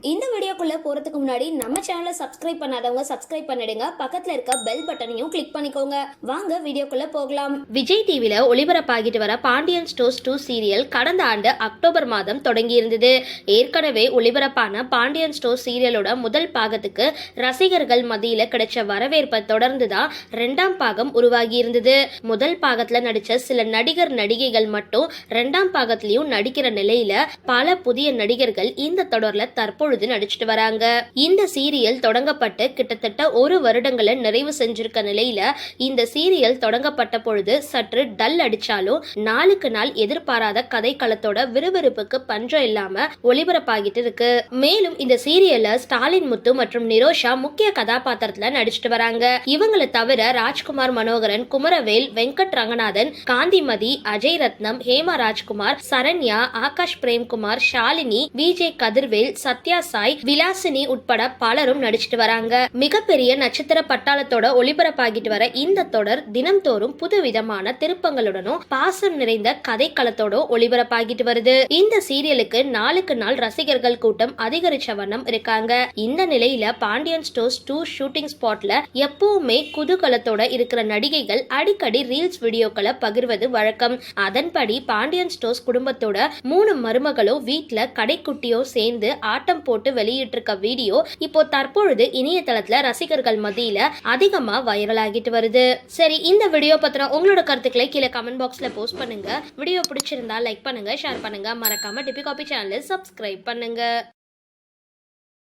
இந்த வீடியோக்குள்ளே போறதுக்கு முன்னாடி நம்ம சேனலை சப்ஸ்கிரைப் பண்ணாதவங்க சப்ஸ்கிரைப் பண்ணிடுங்க. பக்கத்தில் இருக்க பெல் பட்டனையும் கிளிக் பண்ணிக்கோங்க. வாங்க வீடியோக்குள்ளே போகலாம். விஜய் டிவியில் ஒளிபரப்பாகிட்டு வர பாண்டியன் ஸ்டோர்ஸ் டூ சீரியல் கடந்த ஆண்டு அக்டோபர் மாதம் தொடங்கியிருந்தது ஏற்கனவே ஒளிபரப்பான பாண்டியன் ஸ்டோர் சீரியலோட முதல் பாகத்துக்கு ரசிகர்கள் மத்தியில் கிடைச்ச வரவேற்பை தொடர்ந்து தான் ரெண்டாம் பாகம் உருவாகி இருந்தது. முதல் பாகத்தில் நடித்த சில நடிகர் நடிகைகள் மட்டும் ரெண்டாம் பாகத்திலையும் நடிக்கிற நிலையில பல புதிய நடிகர்கள் இந்த தொடரில் தற்பொழுது நடிச்சிட்டு வராங்க. இந்த சீரியல் தொடங்கப்பட்டு கிட்டத்தட்ட ஒரு வருடங்களை நிறைவு செஞ்சிருக்க நிலையில இந்த சீரியல் தொடங்கப்பட்ட பொழுது சற்று டல் அடிச்சாலும் நாளுக்கு நாள் எதிர்பாராத கதைக்களத்தோட விறுவிறுப்புக்கு பஞ்சம் இல்லாம ஒளிபரப்பாகிட்டு இருக்கு. மேலும் இந்த சீரியல்ல ஸ்டாலின் முத்து மற்றும் நிரோஷா முக்கிய கதாபாத்திரத்துல நடிச்சிட்டு வராங்க. இவங்களை தவிர ராஜ்குமார் மனோகரன் குமரவேல் வெங்கட் ரங்கநாதன் காந்திமதி அஜய் ரத்னம் ஹேமா ராஜ்குமார் சரண்யா ஆகாஷ் பிரேம்குமார் ஷாலினி விஜே கதிர்வேல் சத்யா சாய் விலாசினி உட்பட பலரும் நடிச்சிட்டு வராங்க. மிகப்பெரிய நட்சத்திர பட்டாளத்தோட ஒளிபரப்பாகிட்டு வர இந்த தொடர் தினம்தோறும் புதுவிதமான திருப்பங்களுடனும் பாசம் நிறைந்த கதைக்களத்தோட ஒளிபரப்பாகிட்டு வருது. இந்த சீரியலுக்கு நாளுக்கு நாள் ரசிகர்கள் கூட்டம் அதிகரிச்ச வண்ணம் இருக்காங்க. இந்த நிலையில பாண்டியன் ஸ்டோர்ஸ் டூ ஷூட்டிங் ஸ்பாட்ல எப்பவுமே குதூகலத்தோட இருக்கிற நடிகைகள் அடிக்கடி ரீல்ஸ் வீடியோக்களை பகிர்வது வழக்கம். அதன்படி பாண்டியன் ஸ்டோர்ஸ் குடும்பத்தோட மூணு மருமகளும் வீட்டுல கடைக்குட்டியோ சேர்ந்து ஆட்டம் போட்டு வெளியிட்டிருக்க வீடியோ இப்போ தற்பொழுது இணையதளத்துல ரசிகர்கள் மத்தியில அதிகமா வைரல் ஆகிட்டு வருது. சரி இந்த வீடியோ பத்தின உங்களோட கருத்துக்களை கீழே கமெண்ட் பாக்ஸ்ல போஸ்ட் பண்ணுங்க. வீடியோ பிடிச்சிருந்தா லைக் பண்ணுங்க ஷேர் பண்ணுங்க. மறக்காம டிபி காபி சேனலை சப்ஸ்கிரைப் பண்ணுங்க.